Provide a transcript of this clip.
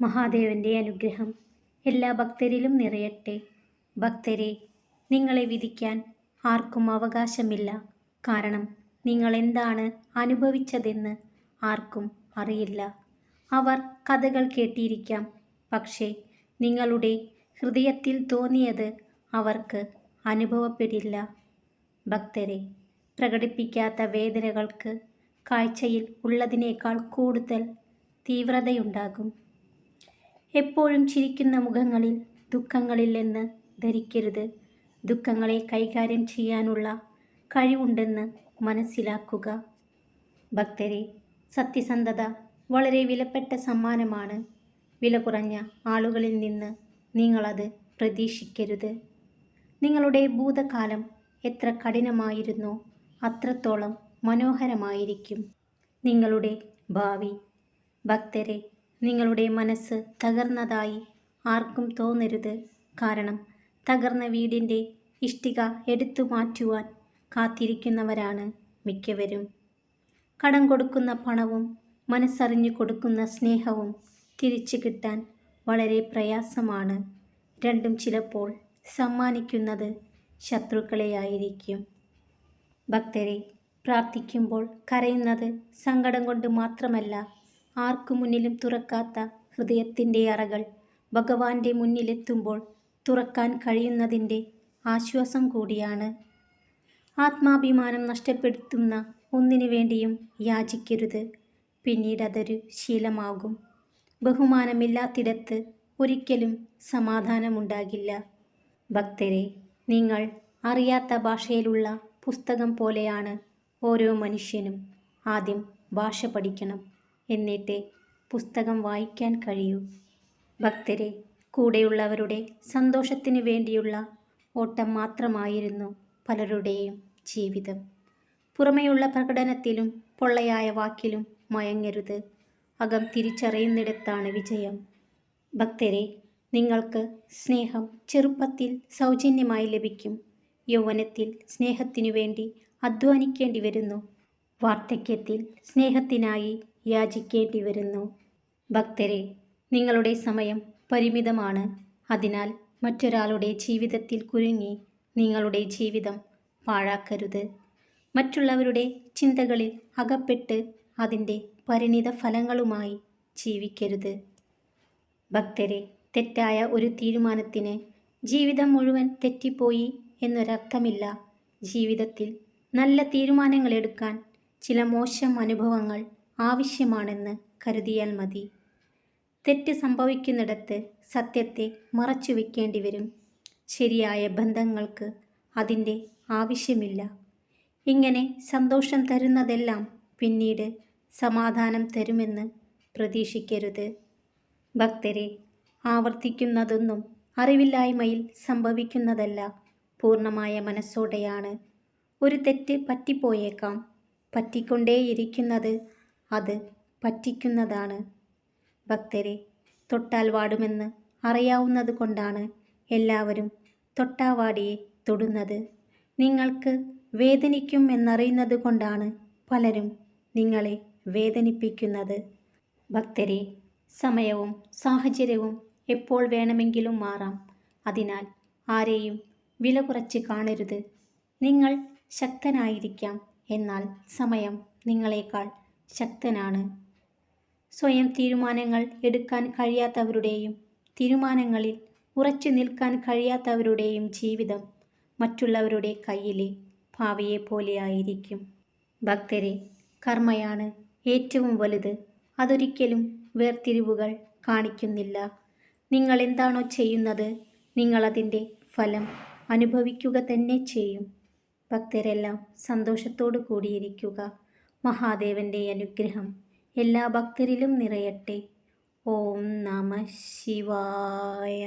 മഹാദേവന്റെ അനുഗ്രഹം എല്ലാ ഭക്തരിലും നിറയട്ടെ. ഭക്തരെ നിങ്ങളെ വിധിക്കാൻ ആർക്കും അവകാശമില്ല. കാരണം നിങ്ങൾ എന്താണ് അനുഭവിച്ചതെന്ന് ആർക്കും അറിയില്ല. അവർ കഥകൾ കേട്ടിരിക്കാം. പക്ഷേ നിങ്ങളുടെ ഹൃദയത്തിൽ തോന്നിയത് അവർക്ക് അനുഭവപ്പെടില്ല. ഭക്തരെ പ്രകടിപ്പിക്കാത്ത വേദനകൾക്ക് കാഴ്ചയിൽ ഉള്ളതിനേക്കാൾ കൂടുതൽ തീവ്രതയുണ്ടാകും. എപ്പോഴും ചിരിക്കുന്ന മുഖങ്ങളിൽ ദുഃഖങ്ങളില്ലെന്ന് ധരിക്കരുത്. ദുഃഖങ്ങളെ കൈകാര്യം ചെയ്യാനുള്ള കഴിവുണ്ടെന്ന് മനസ്സിലാക്കുക. ഭക്തരെ സത്യസന്ധത വളരെ വിലപ്പെട്ട സമ്മാനമാണ്. വില കുറഞ്ഞ ആളുകളിൽ നിന്ന് നിങ്ങളത് പ്രതീക്ഷിക്കരുത്. നിങ്ങളുടെ ഭൂതകാലം എത്ര കഠിനമായിരുന്നോ അത്രത്തോളം മനോഹരമായിരിക്കും. നിങ്ങളുടെ ഭാവി. ഭക്തരെ നിങ്ങളുടെ മനസ്സ് തകർന്നതായി ആർക്കും തോന്നരുത്. കാരണം തകർന്ന വീടിന്റെ ഇഷ്ടിക എടുത്തു മാറ്റുവാൻ കാത്തിരിക്കുന്നവരാണ് മിക്കവരും. കടം കൊടുക്കുന്ന പണവും മനസ്സറിഞ്ഞു കൊടുക്കുന്ന സ്നേഹവും തിരിച്ചു കിട്ടാൻ വളരെ പ്രയാസമാണ്. രണ്ടും ചിലപ്പോൾ സമ്മാനിക്കുന്നത് ശത്രുക്കളെയായിരിക്കും. ഭക്തരെ പ്രാർത്ഥിക്കുമ്പോൾ കരയുന്നത് സങ്കടം കൊണ്ട് മാത്രമല്ല ആർക്കു മുന്നിലും തുറക്കാത്ത ഹൃദയത്തിന്റെ അറകൾ ഭഗവാന്റെ മുന്നിലെത്തുമ്പോൾ തുറക്കാൻ കഴിയുന്നതിന്റെ ആശ്വാസം കൂടിയാണ്. ആത്മാഭിമാനം നഷ്ടപ്പെടുത്തുന്ന ഒന്നിനു വേണ്ടിയും യാചിക്കരുത്. പിന്നീട് അതൊരു ശീലമാകും. ബഹുമാനമില്ലാത്തിടത്ത് ഒരിക്കലും സമാധാനമുണ്ടാകില്ല. ഭക്തരെ നിങ്ങൾ അറിയാത്ത ഭാഷയിലുള്ള പുസ്തകം പോലെയാണ് ഓരോ മനുഷ്യനും ആദ്യം ഭാഷ പഠിക്കണം. എന്നിട്ടേ പുസ്തകം വായിക്കാൻ കഴിയൂ. ഭക്തരെ കൂടെയുള്ളവരുടെ സന്തോഷത്തിനു വേണ്ടിയുള്ള ഓട്ടം മാത്രമായിരുന്നു പലരുടെയും ജീവിതം. പുറമെയുള്ള പ്രകടനത്തിലും പൊള്ളയായ വാക്കിലും മയങ്ങരുത്. അകം തിരിച്ചറിയുന്നിടത്താണ് വിജയം. ഭക്തരെ നിങ്ങൾക്ക് സ്നേഹം ചെറുപ്പത്തിൽ സൗജന്യമായി ലഭിക്കും. യൗവനത്തിൽ സ്നേഹത്തിനു വേണ്ടി അധ്വാനിക്കേണ്ടി വരുന്നു. വാർദ്ധക്യത്തിൽ സ്നേഹത്തിനായി യാചിക്കേണ്ടി വരുന്നു ഭക്തരെ നിങ്ങളുടെ സമയം പരിമിതമാണ്. അതിനാൽ മറ്റൊരാളുടെ ജീവിതത്തിൽ കുരുങ്ങി നിങ്ങളുടെ ജീവിതം പാഴാക്കരുത്. മറ്റുള്ളവരുടെ ചിന്തകളിൽ അകപ്പെട്ട് അതിന്റെ പരിണിത ഫലങ്ങളുമായി ജീവിക്കരുത്. ഭക്തരെ തെറ്റായ ഒരു തീരുമാനത്തിന് ജീവിതം മുഴുവൻ തെറ്റിപ്പോയി എന്നൊരർത്ഥമില്ല. ജീവിതത്തിൽ നല്ല തീരുമാനങ്ങളെടുക്കാൻ ചില മോശം അനുഭവങ്ങൾ ആവശ്യമാണെന്ന് കരുതിയാൽ മതി. തെറ്റ് സംഭവിക്കുന്നിടത്ത് സത്യത്തെ മറച്ചു വയ്ക്കേണ്ടി വരും. ശരിയായ ബന്ധങ്ങൾക്ക് അതിന്റെ ആവശ്യമില്ല. ഇങ്ങനെ സന്തോഷം തരുന്നതെല്ലാം പിന്നീട് സമാധാനം തരുമെന്ന് പ്രതീക്ഷിക്കരുത്. ഭക്തരെ ആവർത്തിക്കുന്നതൊന്നും അറിവില്ലായ്മയിൽ സംഭവിക്കുന്നതല്ല. പൂർണമായ മനസ്സോടെയാണ്. ഒരു തെറ്റ് പറ്റിപ്പോയേക്കാം. പറ്റിക്കൊണ്ടേയിരിക്കുന്നത് അത് പറ്റിക്കുന്നതാണ്. ഭക്തരെ തൊട്ടാൽ വാടുമെന്ന് അറിയാവുന്നത് കൊണ്ടാണ് എല്ലാവരും തൊട്ടാവാടിയെ തൊടുന്നത്. നിങ്ങൾക്ക് വേദനിക്കും എന്നറിയുന്നത് കൊണ്ടാണ് പലരും നിങ്ങളെ വേദനിപ്പിക്കുന്നത്. ഭക്തരെ സമയവും സാഹചര്യവും എപ്പോൾ വേണമെങ്കിലും മാറാം. അതിനാൽ ആരെയും വില കുറച്ച് കാണരുത്. നിങ്ങൾ ശക്തനായിരിക്കാം എന്നാൽ സമയം നിങ്ങളെക്കാൾ ശക്തനാണ്. സ്വയം തീരുമാനങ്ങൾ എടുക്കാൻ കഴിയാത്തവരുടെയും തീരുമാനങ്ങളിൽ ഉറച്ചു നിൽക്കാൻ കഴിയാത്തവരുടെയും ജീവിതം മറ്റുള്ളവരുടെ കയ്യിലെ ഭാവിയെ പോലെയായിരിക്കും ഭക്തരെ കർമ്മയാണ് ഏറ്റവും വലുത്. അതൊരിക്കലും വേർതിരിവുകൾ കാണിക്കുന്നില്ല. നിങ്ങൾ എന്താണോ ചെയ്യുന്നത് നിങ്ങളതിന്റെ ഫലം അനുഭവിക്കുക തന്നെ ചെയ്യും. ഭക്തരെല്ലാം സന്തോഷത്തോടു കൂടിയിരിക്കുക. മഹാദേവന്റെ അനുഗ്രഹം എല്ലാ ഭക്തരിലും നിറയട്ടെ. ഓം നമ ശിവായ.